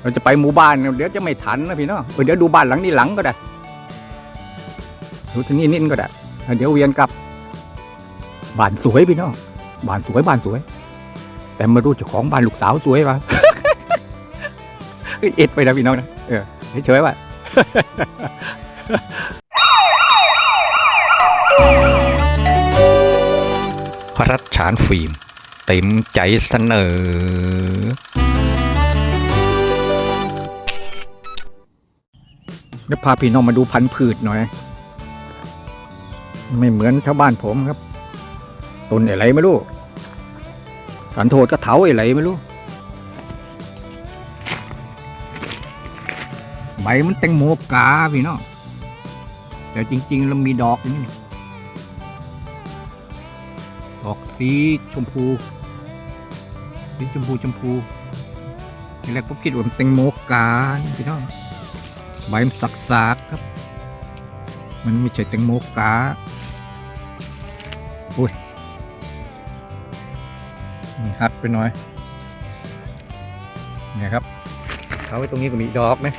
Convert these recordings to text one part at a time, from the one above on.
เราจะไปหมู่บ้านเดี๋ยวจะไม่ทันนะพี่เนาะเดี๋ยวดูบ้านหลังนี้หลังก็ได้ดูที่นี่นิดก็ได้เดี๋ยวเวียนกลับบ้านสวยพี่เนาะบ้านสวยบ้านสวย แต่ม่รู้เจ้าของบ้านลูกสาวสวยปะเอ็ดไปนะพี่น้องนะเออเฉยๆว่าพระรัชฉานฟิล์มเต็มใจเสนอ เดี๋ยวพาพี่น้องมาดูพันธุ์พืชหน่อย ไม่เหมือนชาวบ้านผมครับต้นอะไรไม่รู้สันโทษก็เถาอะไรไม่รู้ใบมันแตงโมกาพี่น้องแต่จริงๆแล้วมีดอกนี่ดอกสีชมพูสีชมพูชมพูทีแรกผมคิดว่ามันแตงโมกาพี่น้อง ใบมันสักสากครับ มันไม่ใช่แตงโมกาอุ้ยนี่หักไปหน่อย เนี่ยครับเขาไว้ตรงนี้ก็มีดอกนะ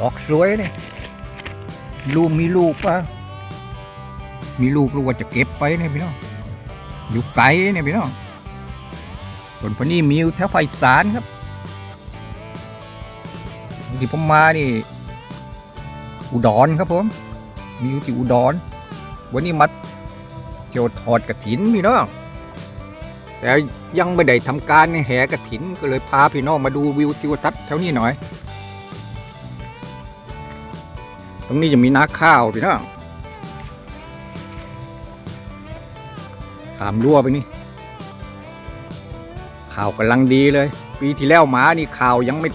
ดอกสวยเนี่ยลูกมีลูกปะมีลูกลูกว่าจะเก็บไปเนี่ยพี่น้อง อยู่ไกลเนี่ยพี่น้องส่วนพนี้มีอยู่แถวภาคอีสานครับ ที่ผมมานี่ อุดรครับผม มีอยู่ที่อุดร วันนี้มาเที่ยวทอดกระถินพี่น้องแต่ยังไม่ได้ทำการแห่กระถินก็เลยพาพี่น้องมาดูวิวทิวทัศน์แถวนี้หน่อย ตรงนี้จะมีนาข้าวพี่น้องขามรั่วไปนี่ข่าวกำลังดีเลย ปีที่แล้วหมานี่ข่าวยังไม่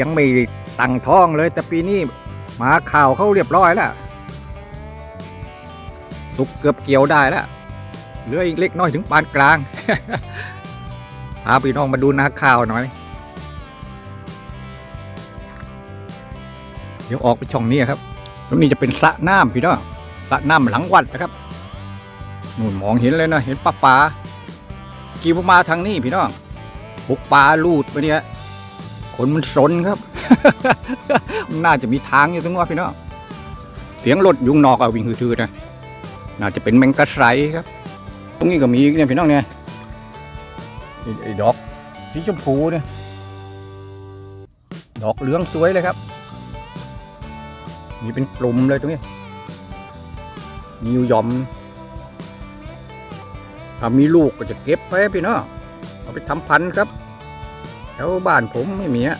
ยังไม่ตั้งท้องเลย แต่ปีนี้หมาข่าวเขาเรียบร้อยแล้วสุกเกือบเกี่ยวได้แล้วเหลืออีกเล็กน้อยถึงปานกลางพาพี่น้องมาดูนาข้าวหน่อย เดี๋ยวออกไปช่องนี้ครับตรงนี้จะเป็นสระน้ำพี่น้องสระน้ำหลังวัดนะครับนู่นมองเห็นเลยนะเห็นปลาปลากี่มาทางนี้พี่น้องปุกปลาลูดไปเนี่ย คนมันสนครับ มันน่าจะมีทางอยู่ตรงว่าพี่น้องเสียงรถยุงนอกเอาวิ่งฮือๆนะน่าจะเป็นแมงกะไสครับ ตรงนี้ก็มีเนี่ยพี่น้องเนี่ยไอ้ดอกสีชมพูเนี่ยดอกเหลืองสวยเลยครับ มีเป็นกลุ่มเลยตรงนี้มีอยู่ย่อมถ้ามีลูกก็จะเก็บไปพี่น้องเอาไปทำพันธุ์ครับ ถวบ้านผมไม่มีอะ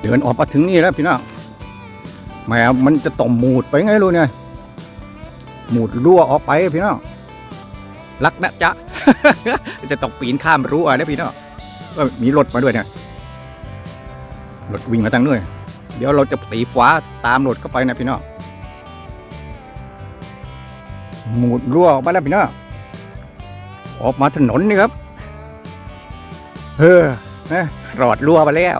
เดินออกมาถึงนี่แล้วพี่น้องแหมมันจะต่อมหมูดไปไงรู้เนี่ยหมูดรั่วออกไปพี่น้องรักนะจ๊ะ จะต้องปีนข้ามรั้วนะพี่น้องก็มีรถมาด้วยเนี่ยรถวิ่งมาทางนู้นเดี๋ยวเราจะตีฟ้าตามรถเข้าไปนะพี่น้องหมูดรั่วออกมาแล้วพี่น้องออกมาถนนนี่ครับ เออนะรอดรั่วมาแล้ว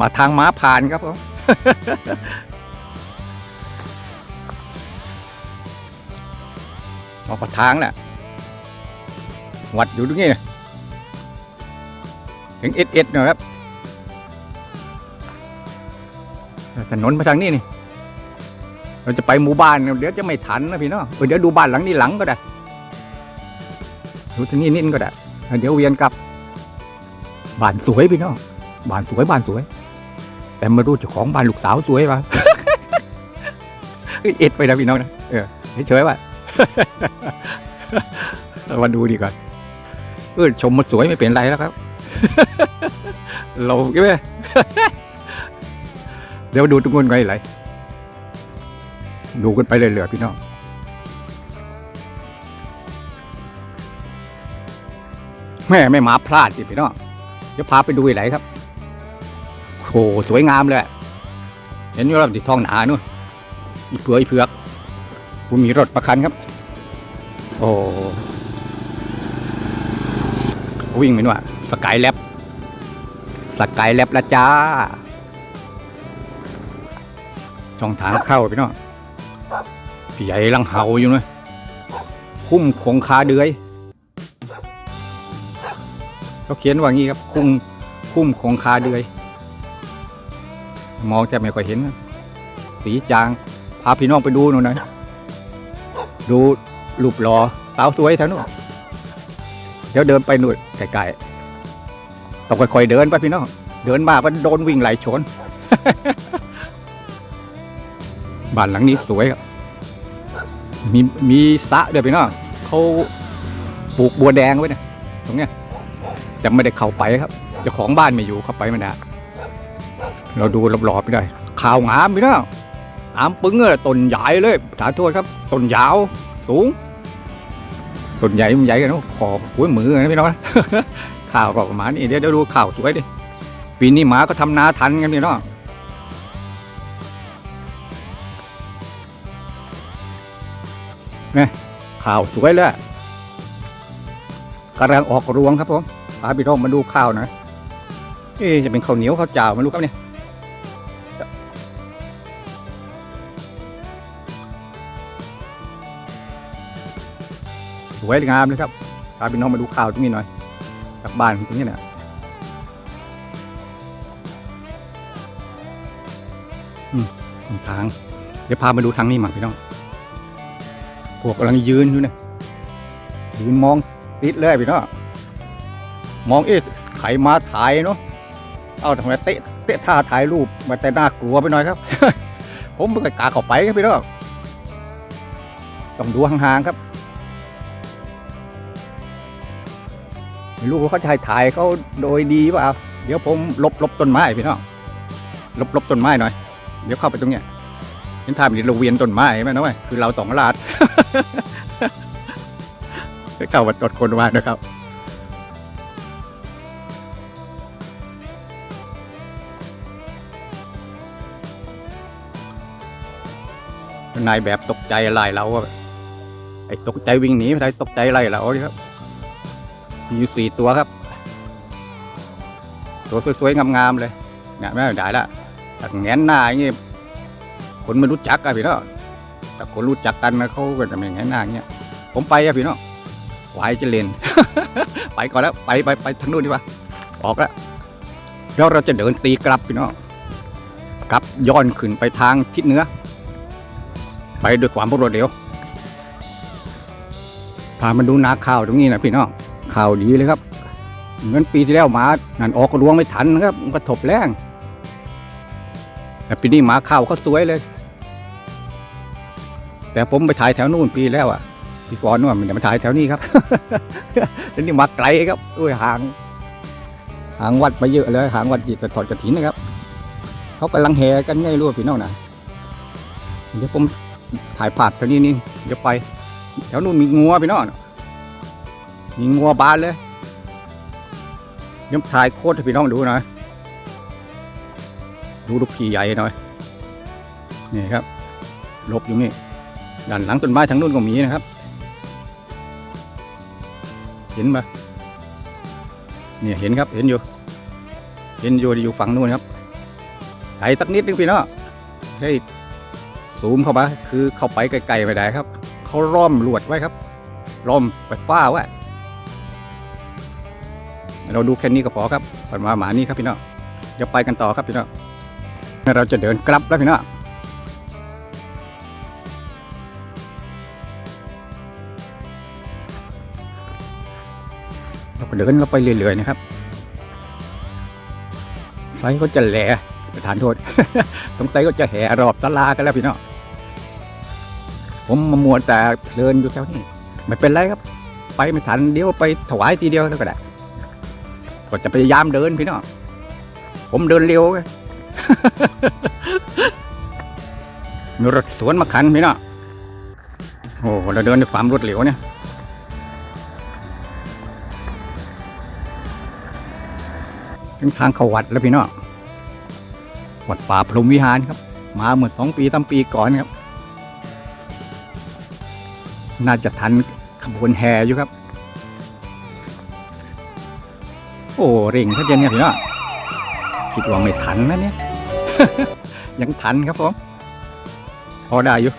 มาทางม้าผ่านครับผมออกมาทางแหละวัดอยู่ตรงนี้ถึงเอ็ดเอ็ดหน่อยครับถนนมาทางนี้นี่ เราจะไปหมู่บ้าน เดี๋ยวจะไม่ทันนะพี่เนาะเดี๋ยวดูบ้านหลังนี้หลังก็ได้ ดูที่นี่นิดก็ได้เดี๋ยวเวียนกลับ บ้านสวยพี่เนาะบ้านสวยบ้านสวย แต่ม่รู้เจ้าของบ้านลูกสาวสวยปะเอ็ดไปนะพี่น้องนะเออเฉยๆว่ามาดูดีก่อนเออชมมันสวยไม่เป็นไรแล้วครับเราใช่ไหมเดี๋ยวดูตรงนู้นไงไหลดูกันไปเรื่อยๆพี่น้อง แม่ไม่มาพลาดสิพี่น้องเดี๋ยวพาไปดูอีกไหนครับโอ้สวยงามเลย เห็นอยู่แล้วติดทองหนานู่นอีเผือกอีเผือกกูมีรถประคันครับ โอ้วิ่งไปนู่นสกายแลบสกายแลบละจ้า ช่องทางเข้าพี่น้องพี่ใหญ่ลังเห่าอยู่เนะคุ้มคงคาเดือย เขาเขียนว่างี้ครับคุ้มคุ้มคงคาเดือย มองจะไม่ค่อยเห็น สีจาง พาพี่น้องไปดูหน่อยดูรูปหล่อสาวสวยแถวนู้นเดี๋ยวเดินไปหน่อยไกลๆต้องค่อยๆเดินไปพี่น้องเดินมามันโดนวิ่งไหลชนบ้านหลังนี้สวยครับมีมีสระด้วยวพี่น้องเขาปลูกบัวแดงไว้เนี่ยตรงเนี้ย แต่ไม่ได้เข้าไปครับเจ้าของบ้านไม่อยู่เข้าไปไม่ได้เราดูรอบๆไม่ได้ข่าวงามพี่น้องงามปึ้งเลยต้นใหญ่เลยสาโทษครับต้นยาวสูงต้นใหญ่มันใหญ่กันเนอะขอบหัวมือนะพี่น้องข่าวก็ประมาณนี้เดี๋ยวเดี๋ยวดูข่าวสวยดิปีนี้หมาก็ทำนาทันกันพี่น้องข่าวสวยเลยกำลังออกรวงครับผม พาพี่น้องมาดูข้าวน่อยเอ๊ะจะเป็นข้าวเหนียวข้าวเจ้าไม่รู้ครับเนี่ยสวยงามเลยครับพาพี่น้องมาดูข้าวตรงนี้หน่อยจากบ้านตรงนี้เนี่ยอืมทางเดี๋ยวพามาดูทางนี้มาพี่น้องพวกกำลังยืนอยู่เนี่ยยืนมองติดเลยพี่น้อง มองเอ๊ะใครมาถ่ายเนาะเอาทำไมเตะเตะท่าถ่ายรูปมาแต่น่ากลัวไปหน่อยครับ ผมไม่เคยกาเข้าไปครับพี่น้องต้องดูห่างๆครับไม่รู้เขาจะให้ถ่ายเขาโดยดีเปล่าเดี๋ยวผมลบลบต้นไม้พี่น้องลบลบต้นไม้หน่อย เดี๋ยวเข้าไปตรงเนี้ยเห็นท่ามันเราเวียนต้นไม้ไหมน้อยคือเราสองลาดเข้ามาตดคนมานะครับ นายแบบตกใจไล่เราอะไอ้ตกใจวิ่งหนีไม่ได้ตกใจไล่เราดิครับมีอยู่สี่ตัวครับ ตัวสวยๆงามๆเลยเนี่ยไม่ได้ละแต่แงนหน้าอย่างงี้คนไม่รู้จักอะพี่เนาะแต่คนรู้จักกันนะเขาก็จะไม่แงนหน้าอย่างเงี้ยผมไปอะพี่เนาะไหวจะเล่นไปก่อนแล้วไปไปไปทางนู้นดีกว่าออกแล้วแล้วเราจะเดินตีกลับพี่เนาะกลับย้อนขึ้นไปทางทิศเหนือ ไปด้วยความรวดเร็วพามาดูนาข้าวตรงนี้นะพี่น้องข้าวดีเลยครับเหมือนปีที่แล้วหมานั่นออกรวงไม่ทันนะครับมันก็ถบแรงแต่ปีนี้หมาข้าวเขาสวยเลย แต่ผมไปถ่ายแถวนู่นปีแล้วอะพี่ฟอนว่ามันจะมาถ่ายแถวนี้ครับแล้วนี่มาไกลครับด้วยห่างห่างวัดไปเยอะเลยห่างวัดจิตถอดกระถินนะครับ เขากำลังแห่กันไงรู้พี่น้องนะเดี๋ยวผม ถ่ายภาพแถวนี้นี่เดี๋ยวไปแถวนู้นมีงัวพี่น้องมีงัวบานเลยเดี๋ยวถ่ายโคตรให้พี่น้องดูหน่อยดูลูกพี่ใหญ่หน่อยนี่ครับหลบอยู่นี่ด้านหลังต้นไม้ทางนู้นก็มีนะครับ เห็นปะเนี่ยเห็นครับเห็นอยู่ เห็นอยู่อยู่ฝั่งนู้นครับไกลสักนิดนึงพี่น้องให้ ซูมเข้าไปคือเข้าไปไกลๆไม่ได้ครับ เขาล้อมลวดไว้ครับล้อมไฟฟ้าไว้เราดูแค่นี้ก็พอครับผ่านมาหมานี่ครับพี่น้องเดี๋ยวไปกันต่อครับพี่น้องเราจะเดินกลับแล้วพี่น้องเราเดินเราไปเรื่อยๆนะครับไฟก็จะแหล่ประธานโทษสงสัยก็จะแห่รอบตลากันแล้วพี่น้อง ผมมามัวแต่เพลินอยู่แถวนี้ไม่เป็นไรครับ ไปไม่ทันเดี๋ยวไปถวายทีเดียวแล้วก็ได้ก็จะพยายามเดินพี่น้องผมเดินเร็วไงมีรถสวนมาคันพี่น้องโอ้โหเราเดินด้วยความรวดเร็วเนี่ยถึงทางเขาวัดแล้วพี่น้องวัดป่าพรหมวิหารครับ มาเมื่อสองปีสามปีก่อนครับ น่าจะทันขบวนแห่อยู่ครับ โอ้เร่งถ้าเจนเนี่ยพี่น้องคิดว่าไม่ทันนะเนี่ย ยังทันครับผมพอได้อยู่